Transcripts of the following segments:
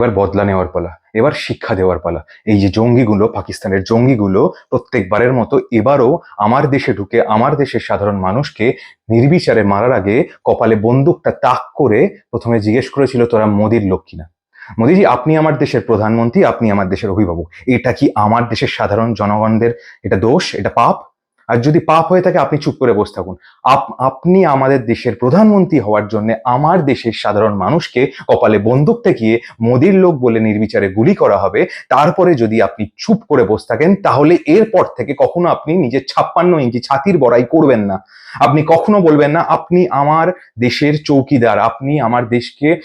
এবার বদলা নেওয়ার পালা, এবার শিক্ষা দেওয়ার পালা। এই যে জঙ্গিগুলো, পাকিস্তানের জঙ্গিগুলো প্রত্যেকবারের মতো এবারও আমার দেশে ঢুকে, আমার দেশের সাধারণ মানুষকে নির্বিচারে মারার আগে কপালে বন্দুকটা তাক করে প্রথমে জিজ্ঞেস করেছিল, তোরা মোদির লোক কিনা? মোদিজি, আপনি আমার দেশের প্রধানমন্ত্রী, আপনি আমার দেশের অভিভাবক। এটা কি আমার দেশের সাধারণ জনগণদের, এটা দোষ, এটা পাপ? আর যদি পাপ হয়ে থাকে, আপনি চুপ করে বসে থাকুন। আপ- আপনি আমাদের দেশের প্রধানমন্ত্রী হওয়ার জন্য আমার দেশের সাধারণ মানুষকে কপালে বন্দুক ঠেকিয়ে মোদির লোক বলে নির্বিচারে গুলি করা হবে, তারপরে যদি আপনি চুপ করে বসে থাকেন, তাহলে এরপর থেকে কখনো আপনি নিজের ছাপ্পান্ন ইঞ্চি ছাতির বড়াই করবেন না। আপনি কখনো বলবেন না, আপনি আমার দেশের চৌকিদার, আপনি আমার দেশকে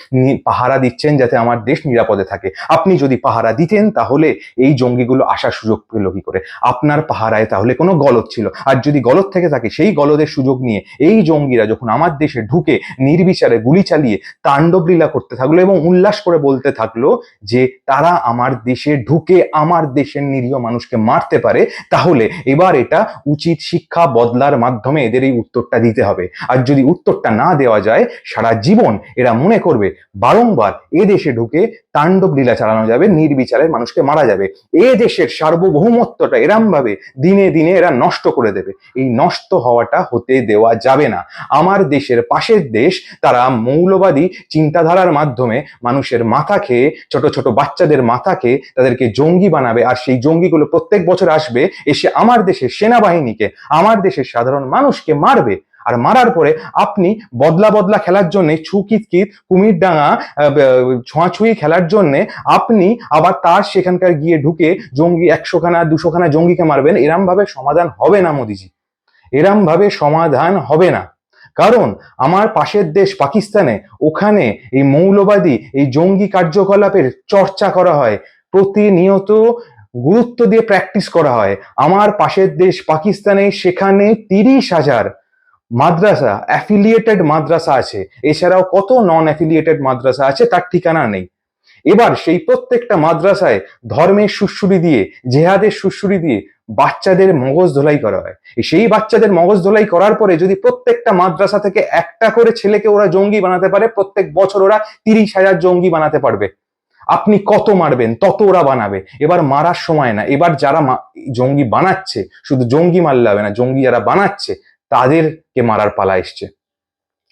পাহারা দিচ্ছেন যাতে আমার দেশ নিরাপদে থাকে। আপনি যদি পাহারা দিতেন, তাহলে এই জঙ্গিগুলো আসার সুযোগ পেল কি করে? আপনার পাহারায় তাহলে কোনো গলত ছিল? আর যদি গলদ থেকে থাকে, সেই গলদের সুযোগ নিয়ে এই জঙ্গিরা যখন আমার দেশে ঢুকে নির্বিচারে গুলি চালিয়ে তাণ্ডব লীলা করতে থাকল এবং উল্লাস করে বলতে থাকল যে তারা আমার দেশে ঢুকে আমার দেশের নিরীহ মানুষকে মারতে পারে, তাহলে এবার এটা উচিত শিক্ষা বদলার মাধ্যমে এদের এই উত্তরটা দিতে হবে। আর যদি উত্তরটা না দেওয়া যায়, সারা জীবন এরা মনে করবে বারংবার এ দেশে ঢুকে তাণ্ডব লীলা চালানো যাবে, নির্বিচারে মানুষকে মারা যাবে। এ দেশের সার্বভৌমত্বটা এরম ভাবে দিনে দিনে এরা নষ্ট করে দেবে। এই নষ্ট হওয়াটা হতে দেওয়া যাবে না। আমার দেশের পাশের দেশ, তারা মৌলবাদী চিন্তাধারার মাধ্যমে মানুষের মাথা খেয়ে, ছোট ছোট বাচ্চাদের মাথা খেয়ে তাদেরকে জঙ্গি বানাবে। আর সেই জঙ্গিগুলো প্রত্যেক বছর আসবে, এসে আমার দেশের সেনাবাহিনীকে, আমার দেশের সাধারণ মানুষকে মারবে। আর মারার পরে আপনি বদলা বদলা খেলার জন্য ছুকিতকিত কুমির ডাঙা ছোঁয়াছুঁয়ি খেলার জন্য আপনি আবার তার সেখানকার গিয়ে ঢুকে জঙ্গি একশোখানা, দুশোখানা জঙ্গিকে মারবেন। এরম ভাবে সমাধান হবে না মোদিজি। এরম ভাবে সমাধান হবে না। কারণ আমার পাশের দেশ পাকিস্তানে ওখানে এই মৌলবাদী, এই জঙ্গি কার্যকলাপের চর্চা করা হয়। প্রতিনিয়ত গুরুত্ব দিয়ে প্র্যাকটিস করা হয়। আমার পাশের দেশ পাকিস্তানে সেখানে তিরিশ হাজার মাদ্রাসা অ্যাফিলিয়েটেড মাদ্রাসা আছে। এছাড়াও কত নন অ্যাফিলিয়েটেড মাদ্রাসা আছে তার ঠিকানা নেই। এবার সেই প্রত্যেকটা মাদ্রাসায় ধর্মের সুশ্রুরি দিয়ে, জেহাদের সুশ্রুরি দিয়ে বাচ্চাদের মগজ ধোলাই করা হয়। সেই বাচ্চাদের মগজ ধোলাই করার পরে যদি প্রত্যেকটা মাদ্রাসা থেকে একটা করে ছেলেকে ওরা জঙ্গি বানাতে পারে, প্রত্যেক বছর ওরা তিরিশ হাজার জঙ্গি বানাতে পারবে। আপনি কত মারবেন, তত ওরা বানাবে। এবার মারার সময় না, এবার যারা জঙ্গি বানাচ্ছে, শুধু জঙ্গি মারলে হবে না, জঙ্গি যারা বানাচ্ছে তাদেরকে মারার পালা এসছে।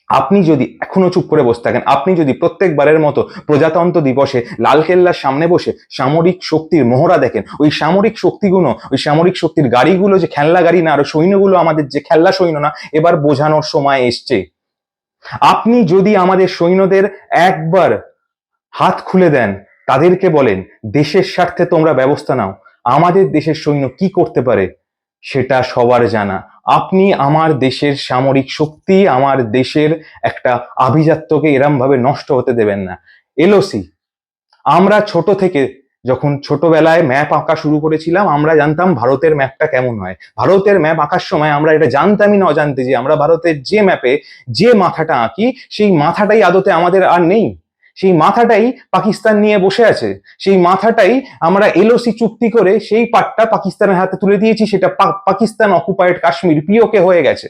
আপনি যদি এখনও চুপ করে বসে থাকেন, আপনি যদি প্রত্যেকবারের মতো প্রজাতন্ত্র দিবসে লালকেল্লার সামনে বসে সামরিক শক্তির মোহরা দেখেন, ওই সামরিক শক্তিগুলো, ওই সামরিক শক্তির গাড়িগুলো যে খেলনা গাড়ি না, আর সৈন্যগুলো আমাদের যে খেলনা সৈন্য না, এবার বোঝানোর সময় এসছে। আপনি যদি আমাদের সৈন্যদের একবার হাত খুলে দেন, তাদেরকে বলেন, দেশের স্বার্থে তোমরা ব্যবস্থা নাও। আমাদের দেশের সৈন্য কি করতে পারে, সেটা সবার জানা। আপনি আমার দেশের সামরিক শক্তি, আমার দেশের একটা আভিজাত্যকে এরম ভাবে নষ্ট হতে দেবেন না। এলওসি, আমরা ছোট থেকে যখন ছোটবেলায় ম্যাপ আঁকা শুরু করেছিলাম, আমরা জানতাম ভারতের ম্যাপটা কেমন হয়। ভারতের ম্যাপ আঁকার সময় আমরা এটা জানতামই না, অজান্তে যে আমরা ভারতের যে ম্যাপে যে মাথাটা আঁকি, সেই মাথাটাই আদতে আমাদের আর নেই। সেই মাথাটাই পাকিস্তান নিয়ে বসে আছে। সেই মাথাটাই আমরা এলওসি চুক্তি করে সেই পাটটা পাকিস্তানের হাতে তুলে দিয়েছি, সেটা পাকিস্তান অকুপায়েড কাশ্মীর পিওকে হয়ে গেছে।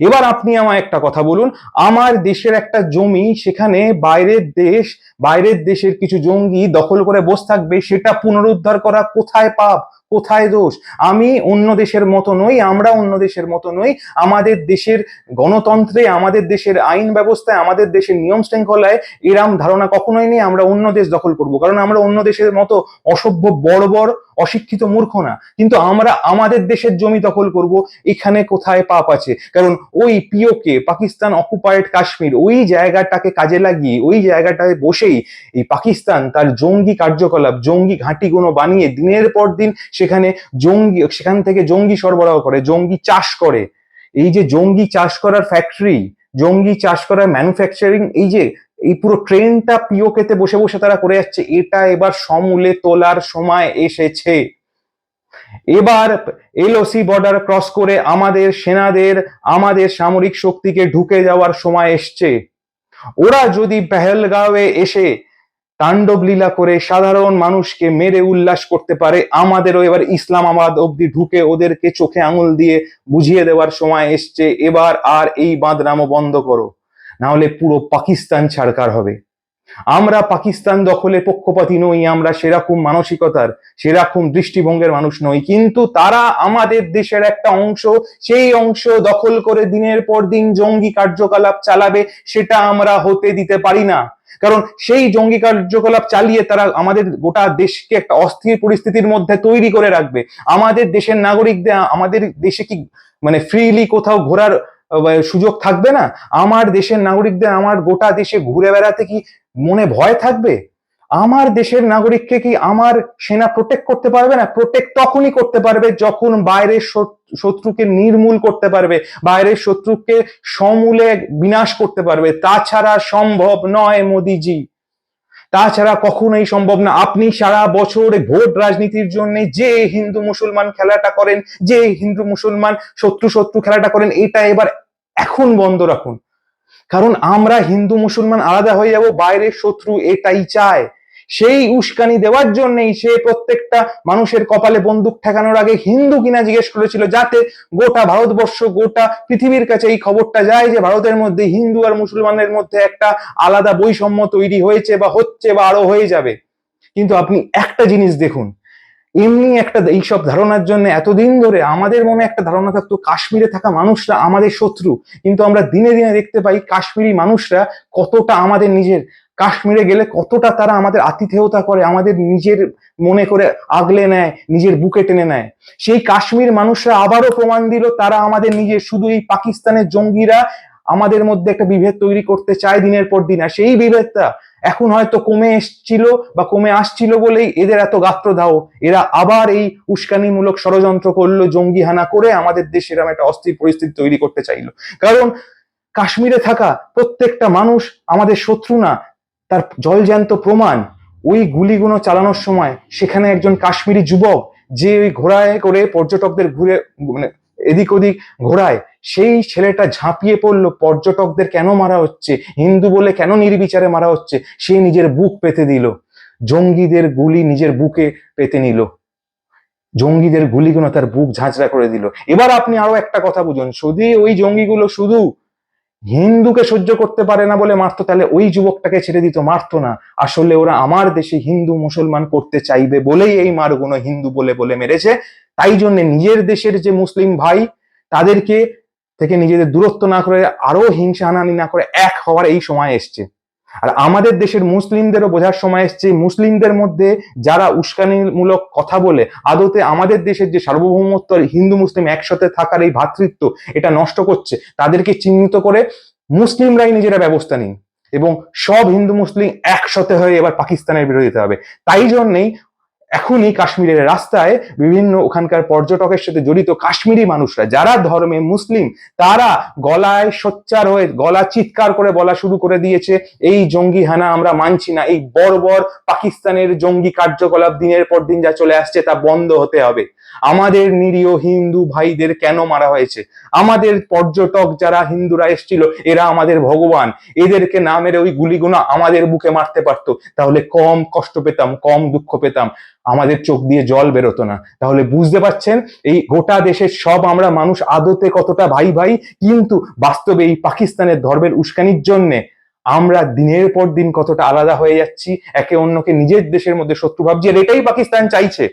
এবার আপনি আমায় একটা কথা বলুন, আমার দেশের একটা জমি, সেখানে বাইরের দেশ, বাইরের দেশের কিছু জঙ্গি দখল করে বসে থাকবে, সেটা পুনরুদ্ধার করা কোথায় পাপ? কোথায় দোষ? আমি অন্য দেশের মতো নই, আমরা অন্য দেশের মতো নই। আমাদের দেশের গণতন্ত্রে, আমাদের দেশের আইন ব্যবস্থায়, আমাদের দেশের নিয়ম শৃঙ্খলায় এরম ধারণা কখনোই নেই আমরা অন্য দেশ দখল করব। কারণ আমরা অন্য দেশের মতো অসভ্য, বর্বর, অশিক্ষিত মূর্খ না। কিন্তু আমরা আমাদের দেশের জমি দখল করব, এখানে কোথায় পাপ আছে? কারণ ওই পিওকে, পাকিস্তান অকুপায়েড কাশ্মীর, ওই জায়গাটাকে কাজে লাগিয়ে, ওই জায়গাটায় বসেই এই পাকিস্তান তার জঙ্গি কার্যকলাপ, জঙ্গি ঘাঁটিগুলো বানিয়ে দিনের পর দিন সেখানে জঙ্গি, সেখান থেকে জঙ্গি সরবরাহ করে, জঙ্গি চাষ করে। এই যে জঙ্গি চাষ করার ফ্যাক্টরি জঙ্গি চাষ করার ম্যানুফ্যাকচারিং এই যে, এই পুরো ট্রেনটা পিও পিওকেতে বসে বসে তারা করে যাচ্ছে, এটা এবার সমূলে তোলার সময় এসেছে। এবার এলওসি বর্ডার ক্রস করে আমাদের সেনাদের, আমাদের সামরিক শক্তিকে ঢুকে যাওয়ার সময় এসছে। ওরা যদি পেহেলগাঁওয়ে এসে তাণ্ডব লীলা করে সাধারণ মানুষকে মেরে উল্লাস করতে পারে। আমাদেরও এবার ইসলামাবাদ অব্দি ঢুকে ওদেরকে চোখে আঙুল দিয়ে বুঝিয়ে দেওয়ার সময় এসছে। এবার আর এই বাঁদরামো বন্ধ করো। না হলে পুরো পাকিস্তান ছাড়কার হবে। আমরা পাকিস্তান দখলে পক্ষপাতী নই, আমরা সেরকম মানসিকতার, সেরকম দৃষ্টিভঙ্গের মানুষ নই। কিন্তু তারা আমাদের দেশের একটা অংশ, সেই অংশ দখল করে দিনের পর দিন জঙ্গি কার্যকলাপ চালাবে, সেটা আমরা হতে দিতে পারি না। কারণ সেই জঙ্গি কার্যকলাপ চালিয়ে তারা আমাদের গোটা দেশকে একটা অস্থির পরিস্থিতির মধ্যে তৈরি করে রাখবে। আমাদের দেশের নাগরিকদের, আমাদের দেশে কি মানে ফ্রিলি কোথাও ঘোরার সুযোগ থাকবে না? আমার দেশের নাগরিকদের, আমার গোটা দেশে ঘুরে বেড়াতে কি মনে ভয় থাকবে? আমার দেশের নাগরিককে কি আমার সেনা প্রোটেক্ট করতে পারবে না? প্রোটেক্ট তখনই করতে পারবে যখন বাইরের শত্রুকে নির্মূল করতে পারবে, বাইরের শত্রুকে সমূলে বিনাশ করতে পারবে। তাছাড়া সম্ভব নয় মোদিজি। তাছাড়া কখনোই সম্ভব না। আপনি সারা বছর ভোট রাজনীতির জন্য যে হিন্দু মুসলমান খেলাটা করেন, যে হিন্দু মুসলমান শত্রু শত্রু খেলাটা করেন, এটা এবার এখন বন্ধ রাখুন। কারণ আমরা হিন্দু মুসলমান আলাদা হয়ে যাব, বাইরের শত্রু এটাই চায়। সেই উস্কানি দেওয়ার জন্যই সে প্রত্যেকটা মানুষের কপালে বন্দুক ঠেকানোর আগে হিন্দু কিনা জিজ্ঞেস করেছিল, যাতে গোটা ভারতবর্ষ, গোটা পৃথিবীর কাছে এই খবরটা যায় যে ভারতের মধ্যে হিন্দু আর মুসলমানের মধ্যে একটা আলাদা বৈষম্য তৈরি হয়েছে বা হচ্ছে বা আরও হয়ে যাবে। কিন্তু আপনি একটা জিনিস দেখুন এমনি একটা এইসব ধারণার জন্য এতদিন ধরে আমাদের মনে একটা ধারণা থাকতো, কাশ্মীরে থাকা মানুষরা আমাদের শত্রু। কিন্তু আমরা দিনে দিনে দেখতে পাই কাশ্মীরি মানুষরা কতটা আমাদের নিজের। কাশ্মীরে গেলে কতটা তারা আমাদের আতিথেয়তা করে, আমাদের নিজের মনে করে আগলে নেয়, নিজের বুকে টেনে নেয়। সেই কাশ্মীর মানুষরা আবারও প্রমাণ দিল তারা আমাদের নিজের, শুধু এই পাকিস্তানের জঙ্গিরা আমাদের মধ্যে একটা বিভেদ তৈরি করতে চায় দিনের পর দিন। আর সেই বিভেদটা এখন হয়তো কমে এসছিল বা কমে আসছিল বলেই এদের এত গাত্রদাহ। এরা আবার এই উস্কানিমূলক ষড়যন্ত্র করল, জঙ্গি হানা করে আমাদের দেশে এরকম একটা অস্থির পরিস্থিতি তৈরি করতে চাইলো। কারণ কাশ্মীরে থাকা প্রত্যেকটা মানুষ আমাদের শত্রু না, তার জলজ্যান্ত প্রমাণ। ওই গুলিগুলো চালানোর সময় সেখানে একজন কাশ্মীরি যুবক যে ওই ঘোড়ায় করে পর্যটকদের ঘুরে মানে এদিক ওদিক ঘোরায় সেই ছেলেটা ঝাঁপিয়ে পড়ল, পর্যটকদের কেন মারা হচ্ছে, হিন্দু বলে কেন নির্বিচারে মারা হচ্ছে, সে নিজের বুক পেতে দিল। জঙ্গিদের গুলি নিজের বুকে পেতে নিল। জঙ্গিদের গুলিগুলো তার বুক ঝাঁঝরা করে দিল। এবার আপনি আরও একটা কথা বুঝুন, শুধু ওই জঙ্গিগুলো শুধু হিন্দুকে সহ্য করতে পারে না বলে মারতো, তাহলে ওই যুবকটাকে ছেড়ে দিত, মারতো না। আসলে ওরা আমার দেশে হিন্দু মুসলমান করতে চাইবে বলেই এই মারগুলো হিন্দু বলে বলে মেরেছে। তাই জন্য নিজের দেশের যে মুসলিম ভাই, তাদেরকে থেকে নিজেদের দূরত্ব না করে, আরও হিংসা হানানি না করে এক হওয়ার এই সময় এসছে। আর আমাদের দেশের মুসলিমদেরও বোঝার সময় এসছে, মুসলিমদের মধ্যে যারা উস্কানিমূলক কথা বলে, আদতে আমাদের দেশের যে সার্বভৌমত্ব আর হিন্দু মুসলিম একসাথে থাকার এই ভ্রাতৃত্ব, এটা নষ্ট করছে। তাদেরকে চিহ্নিত করে মুসলিমরাই নিজেরা ব্যবস্থা নিন। এবং সব হিন্দু মুসলিম একসাথে হয়ে এবার পাকিস্তানের বিরোধিতা হবে। তাই জন্যেই এখনই কাশ্মীরের রাস্তায় বিভিন্ন ওখানকার পর্যটকের সাথে জড়িত কাশ্মীরি মানুষরা, যারা ধর্মে মুসলিম, তারা গলায় সোচ্চার হয়ে, গলা চিৎকার করে বলা শুরু করে দিয়েছে, এই জঙ্গি হানা আমরা মানছি না, এই বর্বর পাকিস্তানের জঙ্গি কার্যকলাপ দিনের পর দিন যা চলে আসছে তা বন্ধ হতে হবে। আমাদের নিরীহ হিন্দু ভাইদের কেন মারা হয়েছে? আমাদের পর্যটক যারা হিন্দুরা এসেছিল, এরা আমাদের ভগবান। এদেরকে না মেরে ওই গুলিগুলো আমাদের বুকে মারতে পারতো। তাহলে কম কষ্ট পেতাম, কম দুঃখ পেতাম। আমাদের চোখ দিয়ে জল বেরোতো না। তাহলে বুঝতে পারছেন? এই গোটা দেশের সব আমরা মানুষ আদতে কতটা ভাই ভাই, কিন্তু বাস্তবে এই পাকিস্তানের ধর্মের উস্কানির জন্যে আমরা দিনের পর দিন কতটা আলাদা হয়ে যাচ্ছি, একে অন্যকে নিজের দেশের মধ্যে শত্রু ভাবছি, আর এটাই পাকিস্তান চাইছে।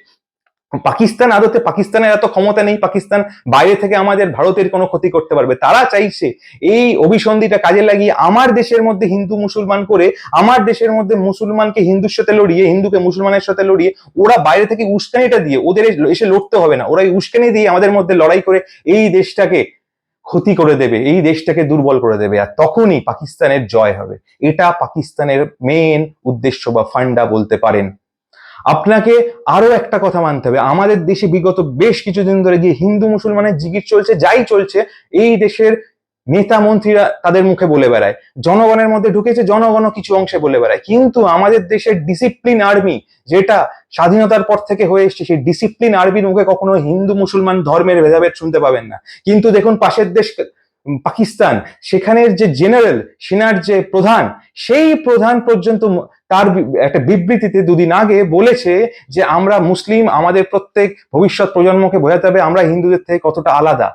পাকিস্তান আদতে পাকিস্তানের এত ক্ষমতা নেই, পাকিস্তান বাইরে থেকে আমাদের ভারতের কোনো ক্ষতি করতে পারবে। তারা চাইছে এই অভিসন্ধিটা কাজে লাগিয়ে আমার দেশের মধ্যে হিন্দু মুসলমান করে, আমার দেশের মধ্যে মুসলমানকে হিন্দুর সাথে লড়িয়ে, হিন্দুকে মুসলমানের সাথে লড়িয়ে ওরা বাইরে থেকে উস্কানিটা দিয়ে ওদের এসে লড়তে হবে না। ওরা উস্কানি দিয়ে আমাদের মধ্যে লড়াই করে এই দেশটাকে ক্ষতি করে দেবে, এই দেশটাকে দুর্বল করে দেবে। আর তখনই পাকিস্তানের জয় হবে। এটা পাকিস্তানের মেন উদ্দেশ্য বা ফান্ডা বলতে পারেন। আপনাকে আরও একটা কথা মানতে হবে। আমাদের দেশে বিগত বেশ কিছুদিন ধরে যে হিন্দু মুসলমানের জিগির চলছে, যাই চলছে, এই দেশের নেতা মন্ত্রীরা তাদের মুখে বলে বেড়ায়। জনগণের মধ্যে ঢুকেছে, জনগণও কিছু অংশে বলে বেড়ায়। কিন্তু আমাদের দেশের ডিসিপ্লিন আর্মি যেটা স্বাধীনতার পর থেকে হয়ে এসছে, সেই ডিসিপ্লিন আর্মির মুখে কখনো হিন্দু মুসলমান ধর্মের ভেদাভেদ শুনতে পাবেন না। কিন্তু দেখুন, পাশের দেশ পাকিস্তান, সেখানের যে জেনারেল সেনার যে প্রধান, সেই প্রধান পর্যন্ত তার একটা বিবৃতিতে দুদিন আগে বলেছে যে আমরা মুসলিম, আমাদের প্রত্যেক ভবিষ্যৎ প্রজন্মকে বোঝাতে হবে আমরা হিন্দুদের থেকে কতটা আলাদা।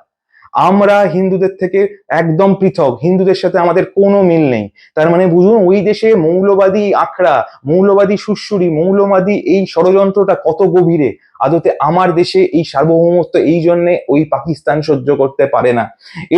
আমরা হিন্দুদের থেকে একদম পৃথক, হিন্দুদের সাথে আমাদের কোনো মিল নেই। তার মানে বুঝুন, ওই দেশে মৌলবাদী আখড়া, মৌলবাদী সুশ্রুরি মৌলবাদী এই ষড়যন্ত্রটা কত গভীরে। আদতে আমার দেশে এই সার্বভৌমত্ব এই জন্যে ওই পাকিস্তান সহ্য করতে পারে না।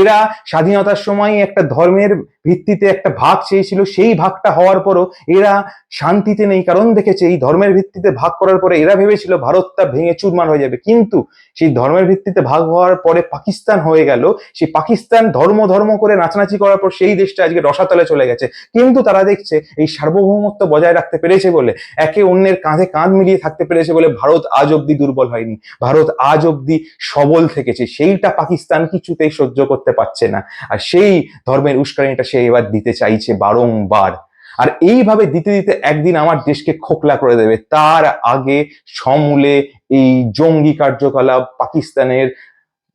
এরা স্বাধীনতার সময় একটা ধর্মের ভিত্তিতে একটা ভাগ চেয়েছিল, সেই ভাগটা হওয়ার পরও এরা শান্তিতে নেই। কারণ দেখেছে, এই ধর্মের ভিত্তিতে ভাগ করার পরে এরা ভেবেছিল ভারতটা ভেঙে চুরমার হয়ে যাবে। কিন্তু সেই ধর্মের ভিত্তিতে ভাগ হওয়ার পরে পাকিস্তান হয়ে গেল। সেই পাকিস্তান ধর্ম ধর্ম করে নাচানাচি করার পর সেই দেশটা আজকে রসাতলে চলে গেছে। কিন্তু তারা দেখছে, এই সার্বভৌমত্ব বজায় রাখতে পেরেছে বলে, একে অন্যের কাঁধে কাঁধ মিলিয়ে থাকতে পেরেছে বলে ভারত আজ অব্দি দুর্বল হয়নি। ভারত আজ অব্দি সবল থেকেছে। সেইটা পাকিস্তান কিছুতেই সহ্য করতে পারছে না। আর সেই ধর্মের উস্কানিটা সে এবার দিতে চাইছে বারংবার। আর এইভাবে দিতে দিতে একদিন আমার দেশকে খোকলা করে দেবে। তার আগে সমূলে এই জঙ্গি কার্যকলাপ, পাকিস্তানের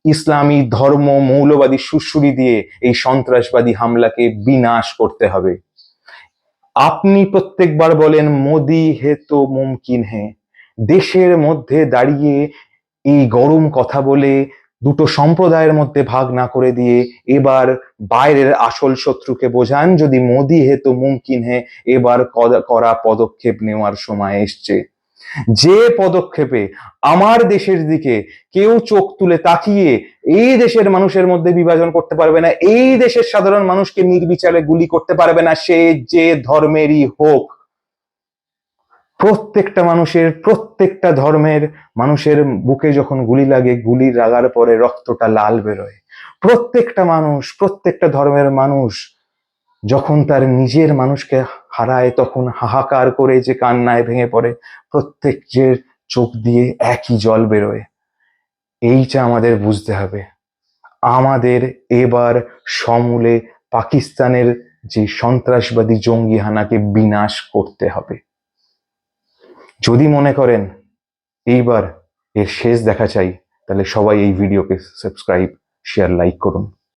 ইসলামী ধর্ম, মৌলবাদী সুশ্রুরি দিয়ে এই সন্ত্রাসবাদী হামলাকে বিনাশ করতে হবে। আপনি প্রত্যেকবার বলেন, মোদি হে তো মুমকিন হে। দেশের মধ্যে দাঁড়িয়ে এই গরম কথা বলে, দুটো সম্প্রদায়ের মধ্যে ভাগ না করে দিয়ে এবার বাইরের আসল শত্রুকে বোঝান, যদি মোদি হে তো মুমকিন হে, এবার করা পদক্ষেপ নেওয়ার সময় এসছে। যে পদক্ষেপে আমার দেশের দিকে কেউ চোখ তুলে তাকিয়ে এই দেশের মানুষের মধ্যে বিভাজন করতে পারবে না, এই দেশের সাধারণ মানুষকে নির্বিচারে গুলি করতে পারবে না, সে যে ধর্মেরই হোক। প্রত্যেকটা মানুষের, প্রত্যেকটা ধর্মের মানুষের বুকে যখন গুলি লাগে, গুলি লাগার পরে রক্তটা লাল বেরোয়। প্রত্যেকটা মানুষ, প্রত্যেকটা ধর্মের মানুষ যখন তার নিজের মানুষকে হারায়, তখন হাহাকার করে যে কান্নায় ভেঙে পড়ে, প্রত্যেকের চোখ দিয়ে একই জল বেরোয়। এইটা আমাদের বুঝতে হবে। আমাদের এবার সমূলে পাকিস্তানের যে সন্ত্রাসবাদী জঙ্গি হানাকে বিনাশ করতে হবে। যদি মনে করেন এইবার এর শেষ দেখা চাই, তাহলে সবাই এই ভিডিওকে সাবস্ক্রাইব শেয়ার লাইক করুন।